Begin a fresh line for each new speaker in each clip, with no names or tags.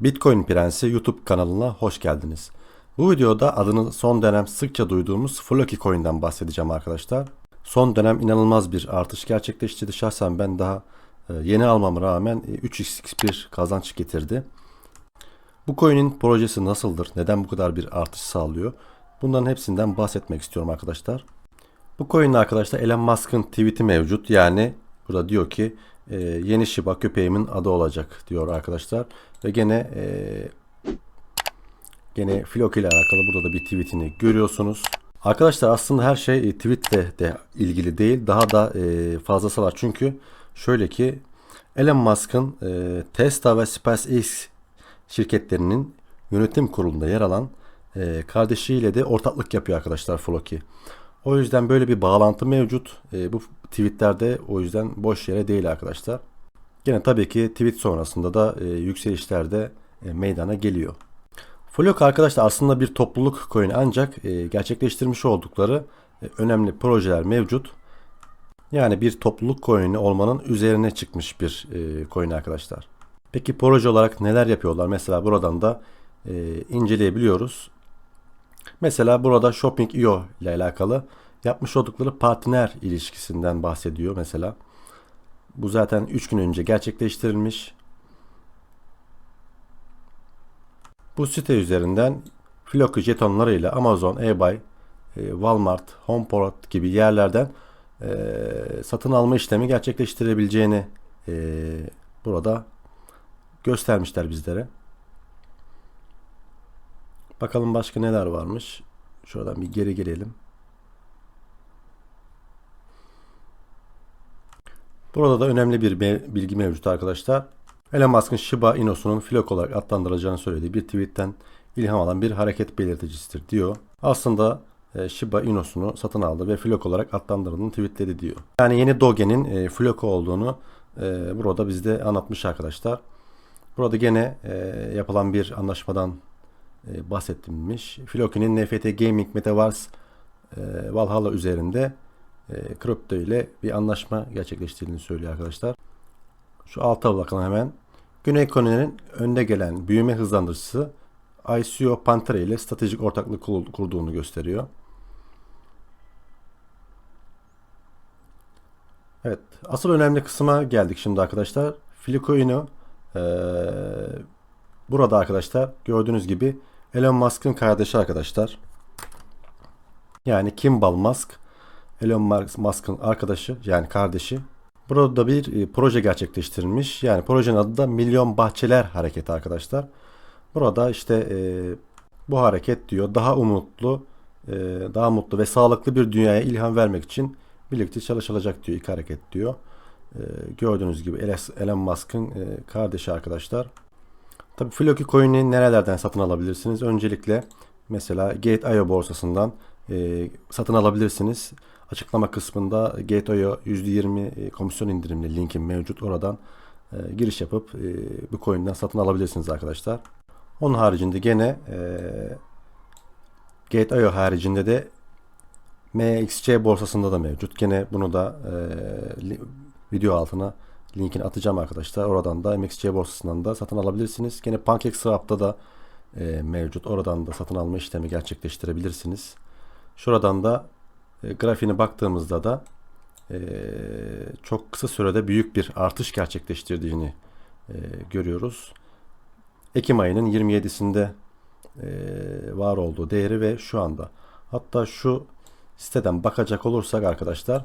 Bitcoin Prensi YouTube kanalına hoş geldiniz. Bu videoda adını son dönem sıkça duyduğumuz Floki Coin'den bahsedeceğim arkadaşlar. Son dönem inanılmaz bir artış gerçekleştirdi. Şahsen ben daha e, yeni almama rağmen e, 3x bir kazanç getirdi. Bu coin'in projesi nasıldır? Neden bu kadar bir artış sağlıyor? Bunların hepsinden bahsetmek istiyorum arkadaşlar. Bu coin'in arkadaşlar Elon Musk'ın tweet'i mevcut. Yani burada diyor ki e, yeni Shiba köpeğimin adı olacak diyor arkadaşlar. Ve gene e, gene Floki ile alakalı burada da bir tweetini görüyorsunuz. Arkadaşlar aslında her şey e, tweetle de ilgili değil. Daha da e, fazlası var. Çünkü şöyle ki Elon Musk'ın e, Tesla ve SpaceX şirketlerinin yönetim kurulunda yer alan e, kardeşiyle de ortaklık yapıyor arkadaşlar Floki. O yüzden böyle bir bağlantı mevcut. E, bu tweetlerde o yüzden boş yere değil arkadaşlar. Gene tabii ki tweet sonrasında da e, yükselişler de e, meydana geliyor. Flock arkadaşlar aslında bir topluluk coin ancak e, gerçekleştirmiş oldukları e, önemli projeler mevcut. Yani bir topluluk coin'i olmanın üzerine çıkmış bir e, coin arkadaşlar. Peki proje olarak neler yapıyorlar? Mesela buradan da e, inceleyebiliyoruz. Mesela burada Shopping.io ile alakalı yapmış oldukları partner ilişkisinden bahsediyor mesela. Bu zaten 3 gün önce gerçekleştirilmiş. Bu site üzerinden Floki jetonlarıyla Amazon, eBay, e, Walmart, HomePort gibi yerlerden e, satın alma işlemi gerçekleştirebileceğini e, burada göstermişler bizlere. Bakalım başka neler varmış. Şuradan bir geri gelelim. Burada da önemli bir bilgi mevcut arkadaşlar. Elon Musk'ın Shiba Inu'sunun flok olarak adlandırılacağını söylediği bir tweetten ilham alan bir hareket belirticisidir diyor. Aslında e, Shiba Inu'sunu satın aldı ve flok olarak adlandırıldığını tweetledi diyor. Yani yeni Doge'nin e, floku olduğunu e, burada bizde anlatmış arkadaşlar. Burada gene yapılan bir anlaşmadan e, bahsettilmiş. Floki'nin NFT Gaming Metaverse e, Valhalla üzerinde e, kripto ile bir anlaşma gerçekleştirdiğini söylüyor arkadaşlar. Şu alta bakalım hemen. Güney Kore'nin önde gelen büyüme hızlandırıcısı ICO Pantera ile stratejik ortaklık kurduğunu gösteriyor. Evet, asıl önemli kısma geldik şimdi arkadaşlar. Filicoin'u ee, burada arkadaşlar gördüğünüz gibi Elon Musk'ın kardeşi arkadaşlar. Yani Kimball Musk, Elon Musk'ın arkadaşı yani kardeşi. Burada bir e, proje gerçekleştirilmiş. Yani projenin adı da Milyon Bahçeler Hareketi arkadaşlar. Burada işte e, bu hareket diyor daha umutlu, e, daha mutlu ve sağlıklı bir dünyaya ilham vermek için birlikte çalışılacak diyor ilk hareket diyor. E, gördüğünüz gibi Elon Musk'ın e, kardeşi arkadaşlar. Tabi Floki Coin'i nerelerden satın alabilirsiniz? Öncelikle mesela Gate.io borsasından e, satın alabilirsiniz. Açıklama kısmında Gate.io %20 komisyon indirimli linkin mevcut. Oradan e, giriş yapıp e, bu coin'den satın alabilirsiniz arkadaşlar. Onun haricinde gene e, Gate.io haricinde de MXC borsasında da mevcut. Gene bunu da e, video altına linkini atacağım arkadaşlar. Oradan da MXC borsasından da satın alabilirsiniz. Gene PancakeSwap'ta da e, mevcut. Oradan da satın alma işlemi gerçekleştirebilirsiniz. Şuradan da e, grafiğine baktığımızda da e, çok kısa sürede büyük bir artış gerçekleştirdiğini e, görüyoruz. Ekim ayının 27'sinde e, var olduğu değeri ve şu anda. Hatta şu siteden bakacak olursak arkadaşlar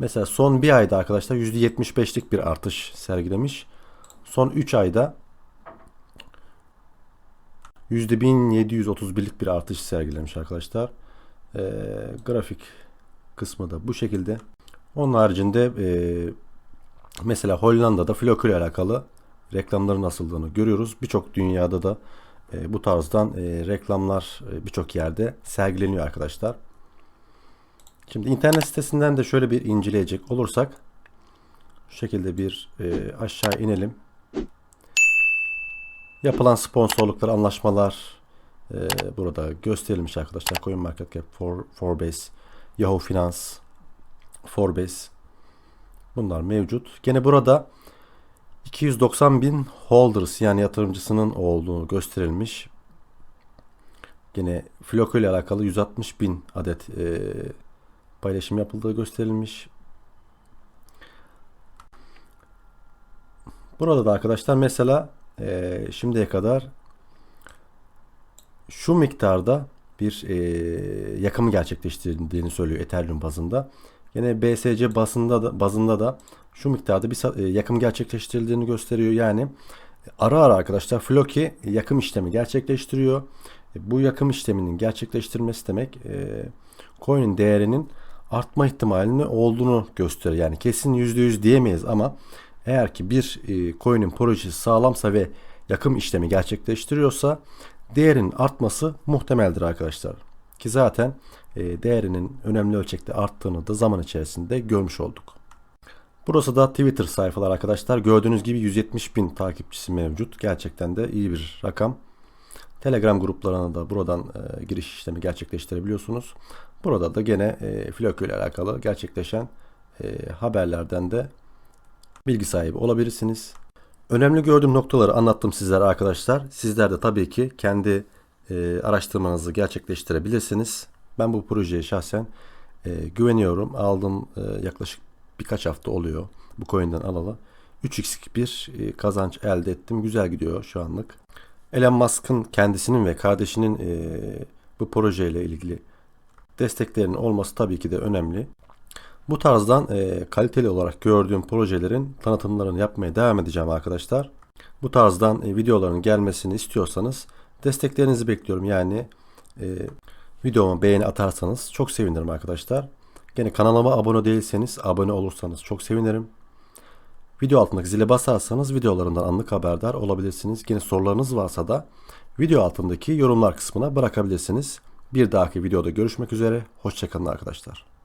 mesela son bir ayda arkadaşlar %75'lik bir artış sergilemiş. Son 3 ayda %1731'lik bir artış sergilemiş arkadaşlar. E, grafik kısmı da bu şekilde. Onun haricinde e, mesela Hollanda'da Floc'u ile alakalı reklamların nasıldığını görüyoruz. Birçok dünyada da e, bu tarzdan e, reklamlar e, birçok yerde sergileniyor arkadaşlar. Şimdi internet sitesinden de şöyle bir inceleyecek olursak şu şekilde bir e, aşağı inelim. Yapılan sponsorluklar, anlaşmalar e, burada gösterilmiş arkadaşlar. CoinMarketCap, For, Forbes, Yahoo Finance, Forbes bunlar mevcut. Gene burada 290 bin holders yani yatırımcısının olduğunu gösterilmiş. Yine Floco ile alakalı 160 bin adet e, paylaşım yapıldığı gösterilmiş. Burada da arkadaşlar mesela e, şimdiye kadar şu miktarda bir e, yakımı gerçekleştirdiğini söylüyor Ethereum bazında. Yine BSC bazında da, bazında da şu miktarda bir e, yakım gerçekleştirildiğini gösteriyor. Yani ara ara arkadaşlar Floki yakım işlemi gerçekleştiriyor. E, Bu yakım işleminin gerçekleştirmesi demek e, coin'in değerinin artma ihtimalini olduğunu gösteriyor. Yani kesin %100 diyemeyiz ama eğer ki bir e, coin'in projesi sağlamsa ve yakım işlemi gerçekleştiriyorsa değerin artması muhtemeldir arkadaşlar. Ki zaten e, değerinin önemli ölçekte arttığını da zaman içerisinde görmüş olduk. Burası da Twitter sayfalar arkadaşlar. Gördüğünüz gibi 170 bin takipçisi mevcut. Gerçekten de iyi bir rakam. Telegram gruplarına da buradan e, giriş işlemi gerçekleştirebiliyorsunuz. Burada da gene e, Floco ile alakalı gerçekleşen e, haberlerden de bilgi sahibi olabilirsiniz. Önemli gördüğüm noktaları anlattım sizlere arkadaşlar. Sizler de tabii ki kendi e, araştırmanızı gerçekleştirebilirsiniz. Ben bu projeye şahsen e, güveniyorum. Aldım e, yaklaşık birkaç hafta oluyor bu coin'den alalı. 3x bir e, kazanç elde ettim. Güzel gidiyor şu anlık. Elon Musk'ın kendisinin ve kardeşinin e, bu projeyle ilgili desteklerinin olması tabii ki de önemli. Bu tarzdan e, kaliteli olarak gördüğüm projelerin tanıtımlarını yapmaya devam edeceğim arkadaşlar. Bu tarzdan e, videoların gelmesini istiyorsanız desteklerinizi bekliyorum. Yani e, videoma beğeni atarsanız çok sevinirim arkadaşlar. Gene kanalıma abone değilseniz abone olursanız çok sevinirim. Video altındaki zile basarsanız videolarımdan anlık haberdar olabilirsiniz. Yine sorularınız varsa da video altındaki yorumlar kısmına bırakabilirsiniz. Bir dahaki videoda görüşmek üzere. Hoşçakalın arkadaşlar.